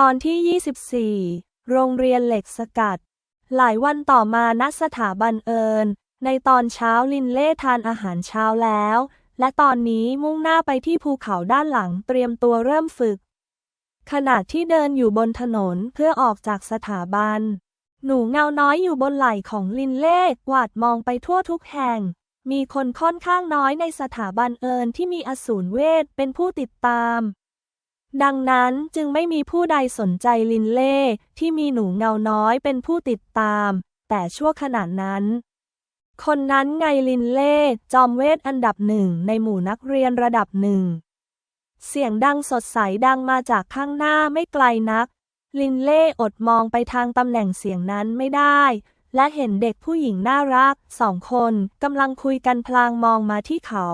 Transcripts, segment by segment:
ตอนที่ 24 โรงเรียนเหล็กสกัด หลายวันต่อมาณสถาบันเอิญ ในตอนเช้าลินเล่ทานอาหารเช้าแล้ว และตอนนี้มุ่งหน้าไปที่ภูเขาด้านหลังเตรียมตัวเริ่มฝึก ขณะที่เดินอยู่บนถนนเพื่อออกจากสถาบัน หนูเงาน้อยอยู่บนไหล่ของลินเล่กวาดมองไปทั่วทุกแห่ง มีคนค่อนข้างน้อยในสถาบันเอิญที่มีอสูรเวทเป็นผู้ติดตาม ดังนั้นจึงไม่มีผู้ใดสนใจลินเล่ที่มีหนูเงาน้อยเป็นผู้ติดตาม แต่ชั่วขณะนั้น คนนั้นไงลินเล่จอมเวทอันดับหนึ่งในหมู่นักเรียนระดับหนึ่ง เสียงดังสดใสดังมาจากข้างหน้าไม่ไกลนัก ลินเล่อดมองไปทางตำแหน่งเสียงนั้นไม่ได้ และเห็นเด็กผู้หญิงน่ารักสองคนกำลังคุยกันพลางมองมาที่เขา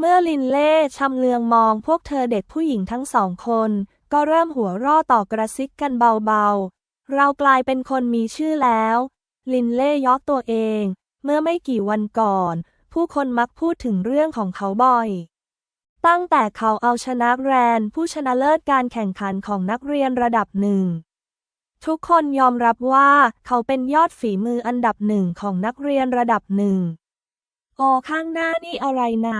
เมื่อลินเล่ชำเลืองมองพวกเธอเด็กผู้หญิงทั้งสองคน ก็เริ่มหัวร่อต่อกระซิกกันเบาๆ เรากลายเป็นคนมีชื่อแล้ว ลินเล่ยอกตัวเอง เมื่อไม่กี่วันก่อน ผู้คนมักพูดถึงเรื่องของเขาบ่อย ตั้งแต่เขาเอาชนะแรนผู้ชนะเลิศการแข่งขันของนักเรียนระดับหนึ่ง ทุกคนยอมรับว่าเขาเป็นยอดฝีมืออันดับหนึ่งของนักเรียนระดับหนึ่ง โอข้างหน้านี่อะไรนะ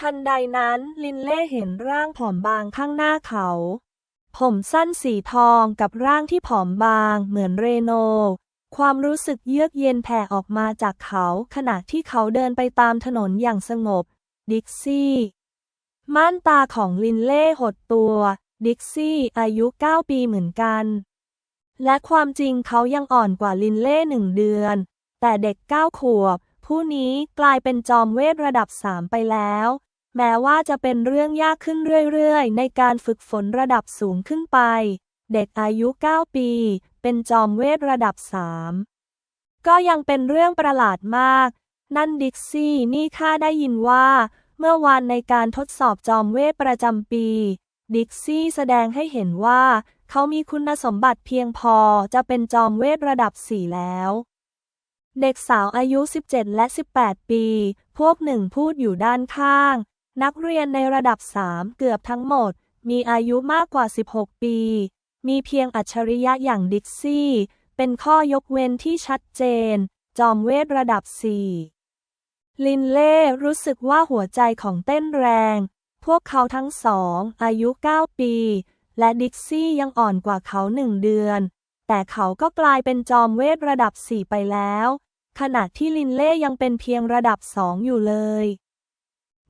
ทันใดนั้นลินเล่เห็นร่างผอมบางข้างหน้าเขา ผมสั้นสีทองกับร่างที่ผอมบางเหมือนเรโน ความรู้สึกเยือกเย็นแผ่ออกมาจากเขาขณะที่เขาเดินไปตามถนนอย่างสงบ ดิกซี่ ม่านตาของลินเล่หดตัว ดิกซี่อายุ 9 ปีเหมือนกัน และความจริงเขายังอ่อนกว่าลินเล่หนึ่งเดือน แต่เด็ก 9 ขวบผู้นี้กลายเป็นจอมเวทระดับ3ไปแล้ว แม้ว่าจะเป็นเรื่องยากขึ้นเรื่อยๆ ในการฝึกฝนระดับสูงขึ้นไป เด็กอายุ 9 ปี เป็นจอมเวทระดับ 3 ก็ยังเป็นเรื่องประหลาดมาก นั่นดิกซี่นี่ข้าได้ยินว่า เมื่อวานในการทดสอบจอมเวทประจำปี ดิกซี่แสดงให้เห็นว่า เขามีคุณสมบัติเพียงพอจะเป็นจอมเวทระดับ 4 แล้วเด็กสาวอายุ 17 และ 18 ปี พวกหนึ่งพูดอยู่ด้านข้าง นักเรียนในระดับ 3 เกือบทั้งหมด มีอายุมากกว่า 16 ปี มีเพียงอัจฉริยะอย่างดิกซี่ เป็นข้อยกเว้นที่ชัดเจน จอมเวทระดับ 4 ลินเล่รู้สึกว่าหัวใจของเต้นแรง พวกเขาทั้งสอง อายุ 9 ปี และดิกซี่ยังอ่อนกว่าเขาหนึ่งเดือน แต่เขาก็กลายเป็นจอมเวทระดับ 4 ไปแล้ว ขณะที่ลินเล่ยังเป็นเพียงระดับสองอยู่เลย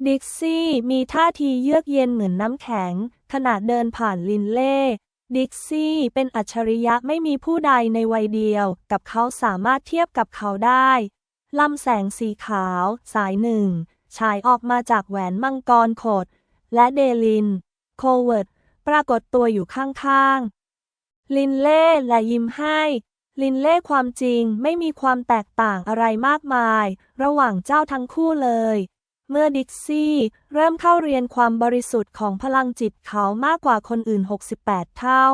ดิกซี่มีท่าทีเยือกเย็นเหมือนน้ำแข็ง ขณะเดินผ่านลินเล่ ดิกซี่เป็นอัจฉริยะไม่มีผู้ใดในวัยเดียว กับเขาสามารถเทียบกับเขาได้ลำแสงสีขาว สายหนึ่งฉายออกมาจากแหวนมังกรโขด และเดลิน โคเวิร์ด ปรากฏตัวอยู่ข้างๆ ลินเล่และยิ้มให้ ลินเล่ความจริงไม่มีความแตกต่างอะไรมากมาย ระหว่างเจ้าทั้งคู่เลย เมื่อดิกซี่เริ่มเข้าเรียนความบริสุทธิ์ของพลังจิตเขามากกว่าคนอื่น 68 เท่า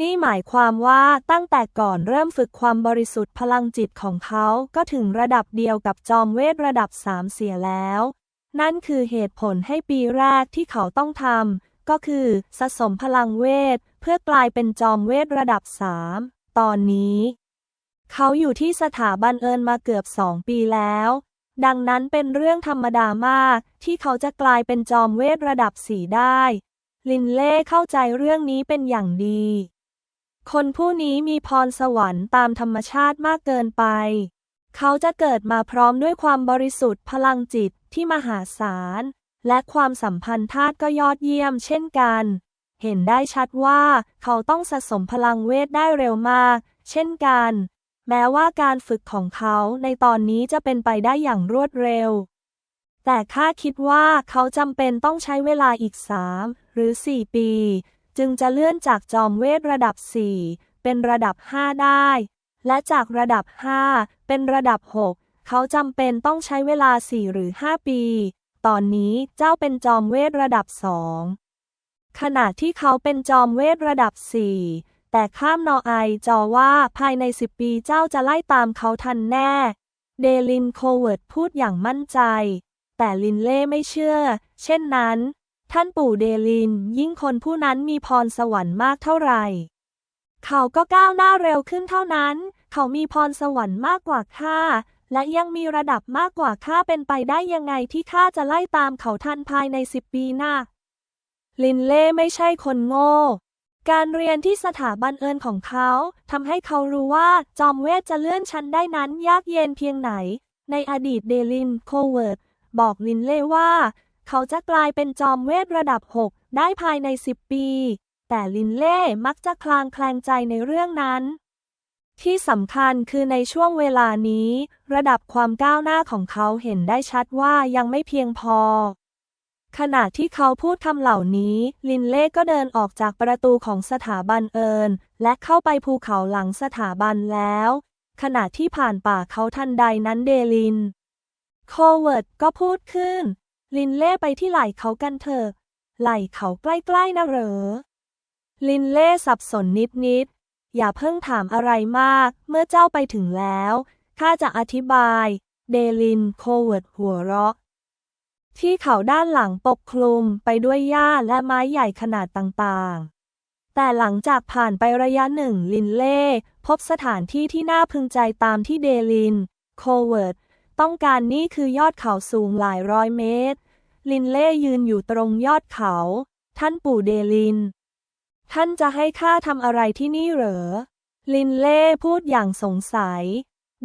นี่หมายความว่าตั้งแต่ก่อนเริ่มฝึกความบริสุทธิ์พลังจิตของเขาก็ถึงระดับเดียวกับจอมเวทระดับสามเสียแล้ว นั่นคือเหตุผลให้ปีแรกที่เขาต้องทำก็คือสะสมพลังเวทเพื่อกลายเป็นจอมเวทระดับสามตอนนี้ เขาอยู่ที่สถาบันเอิญมาเกือบสองปีแล้ว ดังนั้นเป็นเรื่องธรรมดามาก ที่เขาจะกลายเป็นจอมเวทระดับสี่ได้ ลินเล่เข้าใจเรื่องนี้เป็นอย่างดี คนผู้นี้มีพรสวรรค์ตามธรรมชาติมากเกินไป เขาจะเกิดมาพร้อมด้วยความบริสุทธิ์พลังจิตที่มหาศาล และความสัมพันธ์ธาตุก็ยอดเยี่ยมเช่นกัน เห็นได้ชัดว่าเขาต้องสะสมพลังเวทได้เร็วมาก เช่นกัน แม้ว่าการฝึกของเขาในตอนนี้จะเป็นไปได้อย่างรวดเร็ว แต่ข้าคิดว่าเขาจำเป็นต้องใช้เวลาอีกสามหรือสี่ปี จึงจะเลื่อนจากจอมเวทระดับ4เป็นระดับ5ได้ และจากระดับ5เป็นระดับ6เขาจำเป็นต้องใช้เวลา4หรือ5ปี ตอนนี้เจ้าเป็นจอมเวทระดับ2ขณะที่เขาเป็นจอมเวทระดับ4 แต่ข้ามนอไอจอว่าภายใน 10 ปีเจ้าจะไล่ตามเขาทันแน่ เดลินโคเวิร์ดพูดอย่างมั่นใจ แต่ลินเล่ไม่เชื่อ เช่นนั้น ท่านปู่เดลินยิ่งคนผู้นั้นมีพรสวรรค์มากเท่าไหร่ เขาก็ก้าวหน้าเร็วขึ้นเท่านั้น เขามีพรสวรรค์มากกว่าข้าและยังมีระดับมากกว่าข้าเป็นไปได้ยังไงที่ข้าจะไล่ตามเขาทันภายในสิบปีหน้าลินเล่ไม่ใช่คนโง่ การเรียนที่สถาบันเอิญของเขาทำให้เขารู้ว่าจอมเวทจะเลื่อนชั้นได้นั้นยากเย็นเพียงไหน ในอดีตเดลินโคเวิร์ดบอกลินเล่ว่า เขาจะกลายเป็นจอมเวทระดับ 6 ได้ภายใน 10 ปี แต่ลินเล่มักจะคลางแคลงใจในเรื่องนั้น ที่สำคัญคือในช่วงเวลานี้ ระดับความก้าวหน้าของเขาเห็นได้ชัดว่ายังไม่เพียงพอ ขณะที่เขาพูดคำเหล่านี้ ลินเล่ก็เดินออกจากประตูของสถาบันเอิญและเข้าไปภูเขาหลังสถาบันแล้ว ขณะที่ผ่านป่าเขาทันใดนั้นเดลิน โคเวิร์ดก็พูดขึ้น ลินเล่ไปที่ไหล่เขากันเถอะ ไหล่เขาใกล้ๆนะเหรอ ลินเล่สับสนนิดๆ อย่าเพิ่งถามอะไรมาก เมื่อเจ้าไปถึงแล้ว ข้าจะอธิบาย เดลิน โคเวิร์ดหัวเราะ ที่เขาด้านหลังปกคลุมไปด้วยหญ้าและไม้ใหญ่ขนาดต่างๆ แต่หลังจากผ่านไประยะหนึ่งลินเล่พบสถานที่ที่น่าพึงใจตามที่เดลิน โคเวิร์ด ต้องการนี่คือยอดเขาสูงหลายร้อยเมตร ลินเล่ยืนอยู่ตรงยอดเขา ท่านปู่เดลิน ท่านจะให้ข้าทำอะไรที่นี่เหรอ ลินเล่พูดอย่างสงสัย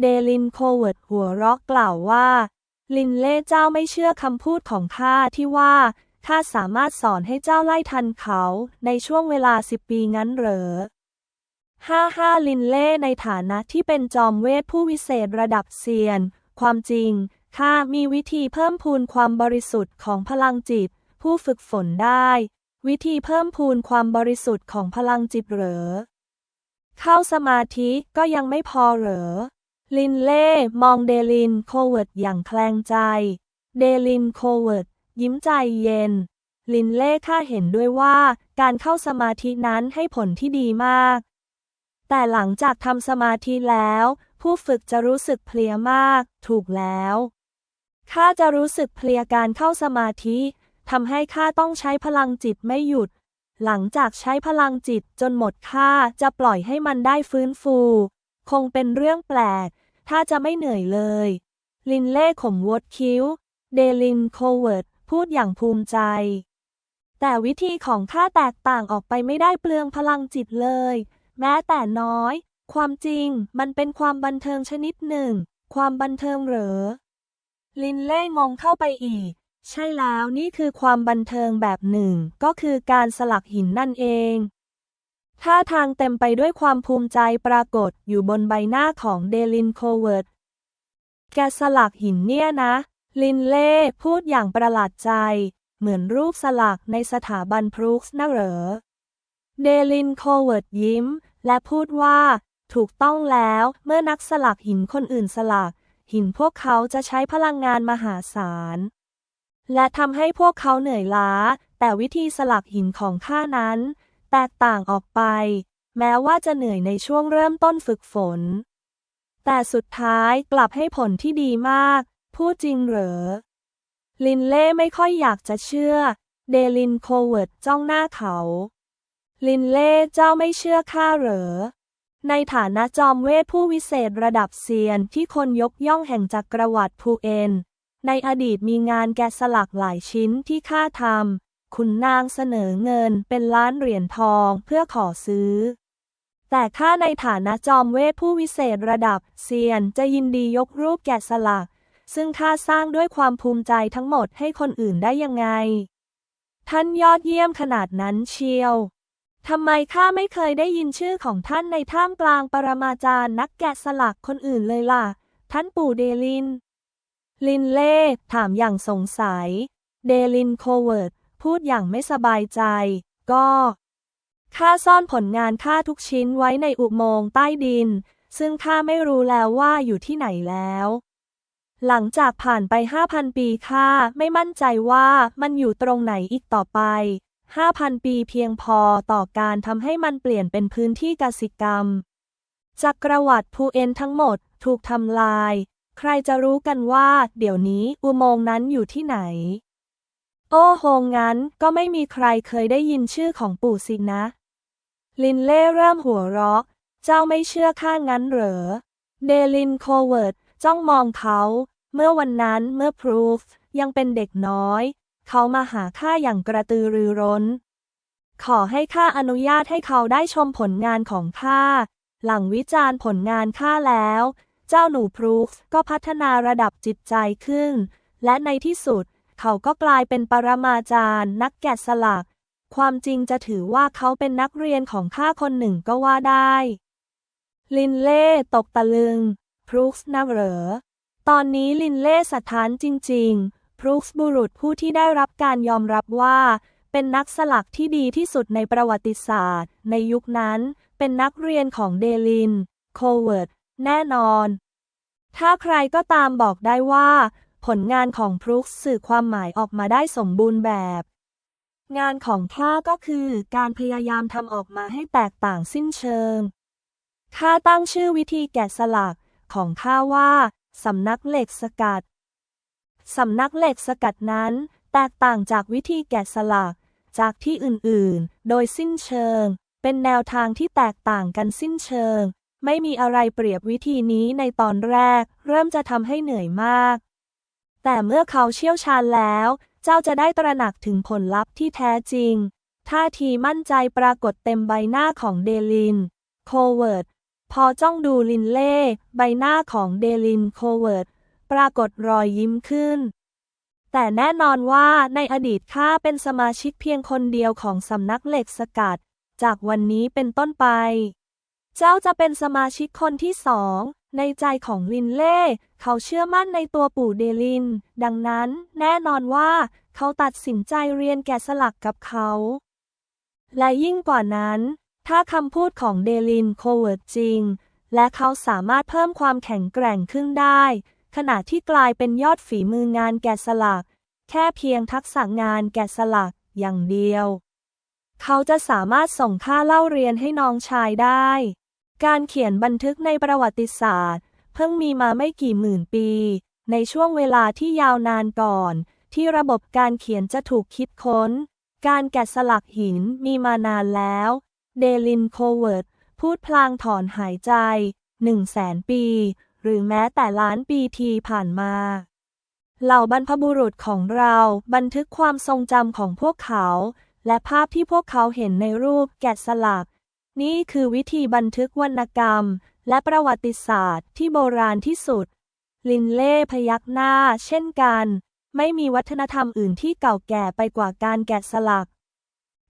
เดลินโคเวิร์ดหัวเราะกล่าวว่า ลินเล่เจ้าไม่เชื่อคำพูดของข้าที่ว่าข้าสามารถสอนให้เจ้าไล่ทันเขาในช่วงเวลาสิบปีงั้นเหรอห้าห้าลินเล่ในฐานะที่เป็นจอมเวทผู้วิเศษระดับเซียน ความจริงข้ามีวิธีเพิ่มพูนความบริสุทธิ์ของพลังจิต ผู้ฝึกฝนได้ วิธีเพิ่มพูนความบริสุทธิ์ของพลังจิตเหรอ เข้าสมาธิก็ยังไม่พอเหรอ ลินเล่ มองเดลินโคเวิร์ดอย่างแคลงใจ เดลินโคเวิร์ดยิ้มใจเย็น ลินเล่ข้าเห็นด้วยว่าการเข้าสมาธินั้นให้ผลที่ดีมาก แต่หลังจากทำสมาธิแล้ว ผู้ฝึกจะรู้สึกเพลียมาก ถูกแล้วข้าจะรู้สึกเพลียการเข้าสมาธิทำให้ข้าต้องใช้พลังจิตไม่หยุด หลังจากใช้พลังจิตจนหมดข้าจะปล่อยให้มันได้ฟื้นฟู คงเป็นเรื่องแปลก ถ้าจะไม่เหนื่อยเลย ลินเล่ขมวดคิ้ว เดลินโคเวิร์ดพูดอย่างภูมิใจ แต่วิธีของข้าแตกต่างออกไปไม่ได้เปลืองพลังจิตเลย แม้แต่น้อย ความจริงมันเป็นความบันเทิงชนิดหนึ่ง ความบันเทิงเหรอ ลินเล่งงเข้าไปอีก ใช่แล้วนี่คือความบันเทิงแบบหนึ่ง ก็คือการสลักหินนั่นเอง ท่าทางเต็มไปด้วยความภูมิใจปรากฏอยู่บนใบหน้าของเดลินโคเวิร์ด แกสลักหินเนี่ยนะ ลินเล่พูดอย่างประหลาดใจ เหมือนรูปสลักในสถาบันพรูคส์นะเหรอ เดลินโคเวิร์ดยิ้ม และพูดว่า ถูกต้องแล้วเมื่อนักสลักหินคนอื่นสลัก หินพวกเขาจะใช้พลังงานมหาศาล และทำให้พวกเขาเหนื่อยล้า แต่วิธีสลักหินของข้านั้น แตกต่างออกไป แม้ว่าจะเหนื่อยในช่วงเริ่มต้นฝึกฝน แต่สุดท้ายกลับให้ผลที่ดีมาก พูดจริงเหรอ ลินเล่ไม่ค่อยอยากจะเชื่อ เดลินโคเวิร์ดจ้องหน้าเขา ลินเล่เจ้าไม่เชื่อข้าเหรอ ในฐานะจอมเวทผู้วิเศษระดับเซียนที่คนยกย่องแห่งจักรวรรดิภูเอน ในอดีตมีงานแกะสลักหลายชิ้นที่ข้าทำ คุณนางเสนอเงินเป็นล้านเหรียญทองเพื่อขอซื้อ แต่ข้าในฐานะจอมเวทผู้วิเศษระดับเซียนจะยินดียกรูปแกะสลัก ซึ่งข้าสร้างด้วยความภูมิใจทั้งหมดให้คนอื่นได้ยังไง ท่านยอดเยี่ยมขนาดนั้นเชียวทำไมข้าไม่เคยได้ยินชื่อของท่านในท่ามกลางปรมาจารย์นักแกะสลักคนอื่นเลยล่ะ ท่านปู่เดลิน ลินเล่ถามอย่างสงสัย เดลินโคเวิร์ด พูดอย่างไม่สบายใจ ก็ข้าซ่อนผลงานข้าทุกชิ้นไว้ในอุโมงค์ใต้ดิน ซึ่งข้าไม่รู้แล้วว่าอยู่ที่ไหนแล้ว หลังจากผ่านไป 5,000 ปีข้าไม่มั่นใจว่ามันอยู่ตรงไหนอีกต่อไป 5,000 ปีเพียงพอต่อการทำให้มันเปลี่ยนเป็นพื้นที่กสิกรรม จักรวรรดิภูเอนทั้งหมดถูกทำลาย ใครจะรู้กันว่า เดี๋ยวนี้อุโมงค์นั้นอยู่ที่ไหน โอ้โหงั้นก็ไม่มีใครเคยได้ยินชื่อของปู่สินะ ลินเล่เริ่มหัวเราะ เจ้าไม่เชื่อข้างั้นเหรอ เดลินโคเวิร์ดจ้องมองเขา เมื่อวันนั้นเมื่อพรูฟยังเป็นเด็กน้อย เขามาหาข้าอย่างกระตือรือร้น ขอให้ข้าอนุญาตให้เขาได้ชมผลงานของข้า หลังวิจารณ์ผลงานข้าแล้ว เจ้าหนูพรูฟก็พัฒนาระดับจิตใจขึ้น และในที่สุดเขาก็กลายเป็นปรมาจารย์ นักแกะสลัก ความจริงจะถือว่าเขาเป็นนักเรียนของข้าคนหนึ่งก็ว่าได้ ลินเล่ตกตะลึง พรูฟนะเหรอ ตอนนี้ลินเล่สถานจริง ๆ พรูฟบุรุษผู้ที่ได้รับการยอมรับว่า เป็นนักสลักที่ดีที่สุดในประวัติศาสตร์ ในยุคนั้น เป็นนักเรียนของเดลิน โคเวิร์ด แน่นอน ถ้าใครก็ตามบอกได้ว่า ผลงานของพรุกสื่อความหมายออกมาได้สมบูรณ์แบบ งานของข้าก็คือการพยายามทำออกมาให้แตกต่างสิ้นเชิง ข้าตั้งชื่อวิธีแกะสลักของข้าว่าสำนักเหล็กสกัด สำนักเหล็กสกัดนั้น แตกต่างจากวิธีแกะสลักจากที่อื่นๆ โดยสิ้นเชิง เป็นแนวทางที่แตกต่างกันสิ้นเชิง ไม่มีอะไรเปรียบวิธีนี้ในตอนแรก เริ่มจะทำให้เหนื่อยมาก แต่เมื่อเขาเชี่ยวชาญแล้ว เจ้าจะได้ตระหนักถึงผลลัพธ์ที่แท้จริง ท่าทีมั่นใจปรากฏเต็มใบหน้าของเดลิน โคเวิร์ด พอจ้องดูลินเล่ ใบหน้าของเดลิน โคเวิร์ด ปรากฏรอยยิ้มขึ้น แต่แน่นอนว่าในอดีตข้าเป็นสมาชิกเพียงคนเดียวของสำนักเหล็กสกัด จากวันนี้เป็นต้นไป เจ้าจะเป็นสมาชิกคนที่สอง ในใจของลินเล่ เขาเชื่อมั่นในตัวปู่เดลิน ดังนั้นแน่นอนว่า เขาตัดสินใจเรียนแกะสลักกับเขา และยิ่งกว่านั้น ถ้าคำพูดของเดลินโคเวิร์ดจริง และเขาสามารถเพิ่มความแข็งแกร่งขึ้นได้ ขณะที่กลายเป็นยอดฝีมืองานแกะสลัก แค่เพียงทักษะงานแกะสลักอย่างเดียว เขาจะสามารถส่งค่าเล่าเรียนให้น้องชายได้ การเขียนบันทึกในประวัติศาสตร์ เพิ่งมีมาไม่กี่หมื่นปี ในช่วงเวลาที่ยาวนานก่อน ที่ระบบการเขียนจะถูกคิดค้น การแกะสลักหินมีมานานแล้ว เดลินโคเวิร์ดพูดพลางถอนหายใจหนึ่งแสนปี หรือแม้แต่ล้านปีทีผ่านมา เหล่าบรรพบุรุษของเราบันทึกความทรงจำของพวกเขา และภาพที่พวกเขาเห็นในรูปแกะสลัก นี่คือวิธีบันทึกวรรณกรรม และประวัติศาสตร์ที่โบราณที่สุด ลินเล่พยักหน้า เช่นกัน ไม่มีวัฒนธรรมอื่นที่เก่าแก่ไปกว่าการแกะสลัก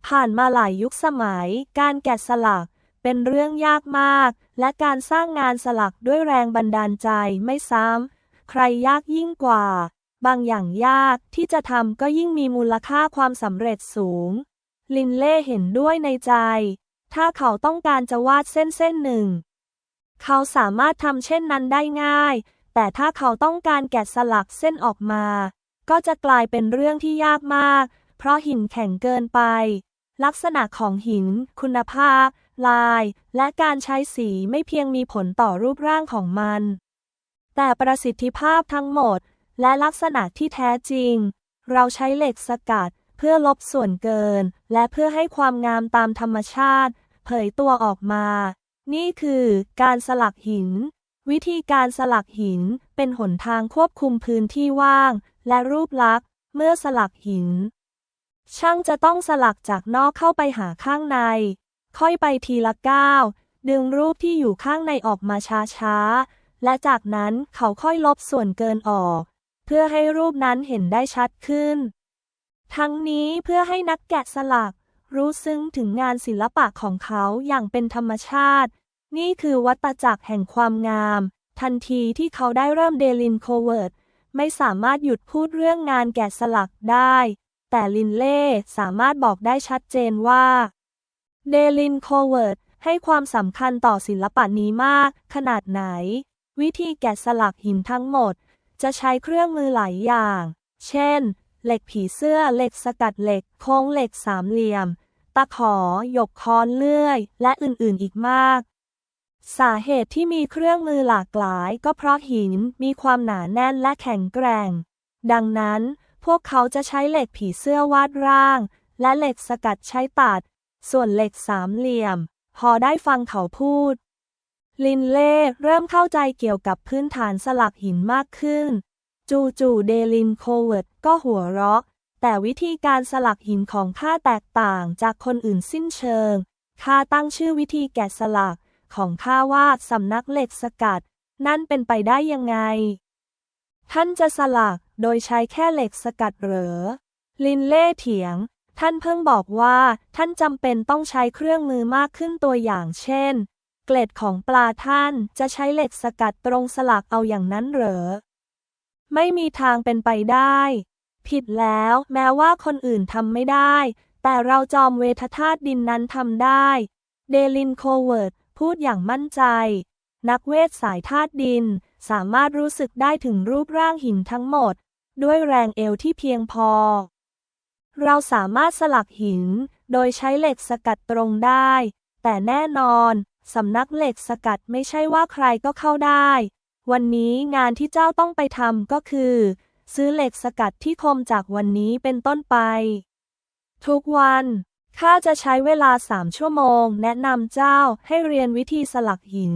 ผ่านมาหลายยุคสมัย การแกะสลักเป็นเรื่องยากมาก และการสร้างงานสลักด้วยแรงบันดาลใจไม่ซ้ำใครยากยิ่งกว่า บางอย่างยากที่จะทำก็ยิ่งมีมูลค่าความสำเร็จสูง ลินเล่เห็นด้วยในใจ ถ้าเขาต้องการจะวาดเส้นเส้นหนึ่ง เขาสามารถทำเช่นนั้นได้ง่าย แต่ถ้าเขาต้องการแกะสลักเส้นออกมา ก็จะกลายเป็นเรื่องที่ยากมาก เพราะหินแข็งเกินไป ลักษณะของหิน คุณภาพ ลาย และการใช้สีไม่เพียงมีผลต่อรูปร่างของมัน แต่ประสิทธิภาพทั้งหมด และลักษณะที่แท้จริง เราใช้เหล็กสกัดเพื่อลบส่วนเกิน และเพื่อให้ความงามตามธรรมชาติ เผยตัวออกมา นี่คือการสลักหิน วิธีการสลักหินเป็นหนทางควบคุมพื้นที่ว่าง และรูปลักษณ์ เมื่อสลักหิน ช่างจะต้องสลักจากนอกเข้าไปหาข้างใน ค่อยไปทีละก้าว ดึงรูปที่อยู่ข้างในออกมาช้าๆ และจากนั้นเขาค่อยลบส่วนเกินออก เพื่อให้รูปนั้นเห็นได้ชัดขึ้น ทั้งนี้เพื่อให้นักแกะสลัก รู้ซึ้งถึงงานศิลปะของเขาอย่างเป็นธรรมชาติ นี่คือวัตจักรแห่งความงาม ทันทีที่เขาได้เริ่มเดลินโคเวิร์ด ไม่สามารถหยุดพูดเรื่องงานแกะสลักได้ แต่ลินเล่สามารถบอกได้ชัดเจนว่า เดลินโคเวิร์ดให้ความสำคัญต่อศิลปะนี้มาก ขนาดไหน วิธีแกะสลักหินทั้งหมด จะใช้เครื่องมือหลายอย่าง เช่น เหล็กผีเสื้อเหล็กสกัดเหล็ก โค้งเหล็กสามเหลี่ยม ตะขอหยกค้อนเลื่อย และอื่นๆอีกมาก สาเหตุที่มีเครื่องมือหลากหลาย ก็เพราะหินมีความหนาแน่นและแข็งแกร่ง ดังนั้นพวกเขาจะใช้เหล็กผีเสื้อวาดร่าง และเหล็กสกัดใช้ตัด ส่วนเหล็กสามเหลี่ยม พอได้ฟังเขาพูด ลินเล่เริ่มเข้าใจเกี่ยวกับพื้นฐานสลักหินมากขึ้น จู่ๆเดลินโคเวิร์ดก็หัวเราะ แต่วิธีการสลักหินของข้าแตกต่างจากคนอื่นสิ้นเชิง ข้าตั้งชื่อวิธีแกะสลักของข้าว่าสำนักเหล็กสกัด นั่นเป็นไปได้ยังไง ท่านจะสลักโดยใช้แค่เหล็กสกัดเหรอ ลินเล่เถียง ท่านเพิ่งบอกว่าท่านจำเป็นต้องใช้เครื่องมือมากขึ้นตัวอย่างเช่น เกล็ดของปลาท่านจะใช้เหล็กสกัดตรงสลักเอาอย่างนั้นเหรอ ไม่มีทางเป็นไปได้ ผิดแล้วแม้ว่าคนอื่นทำไม่ได้ แต่เราจอมเวทธาตุดินนั้นทำได้ เดลินโคเวิร์ดพูดอย่างมั่นใจ นักเวทสายธาตุดิน สามารถรู้สึกได้ถึงรูปร่างหินทั้งหมด ด้วยแรงเอวที่เพียงพอ เราสามารถสลักหิน โดยใช้เหล็กสกัดตรงได้ แต่แน่นอนสำนักเหล็กสกัดไม่ใช่ว่าใครก็เข้าได้ วันนี้งานที่เจ้าต้องไปทำก็คือ ซื้อเหล็กสกัดที่คมจากวันนี้เป็นต้นไป ทุกวันข้าจะใช้เวลาสามชั่วโมง แนะนำเจ้าให้เรียนวิธีสลักหิน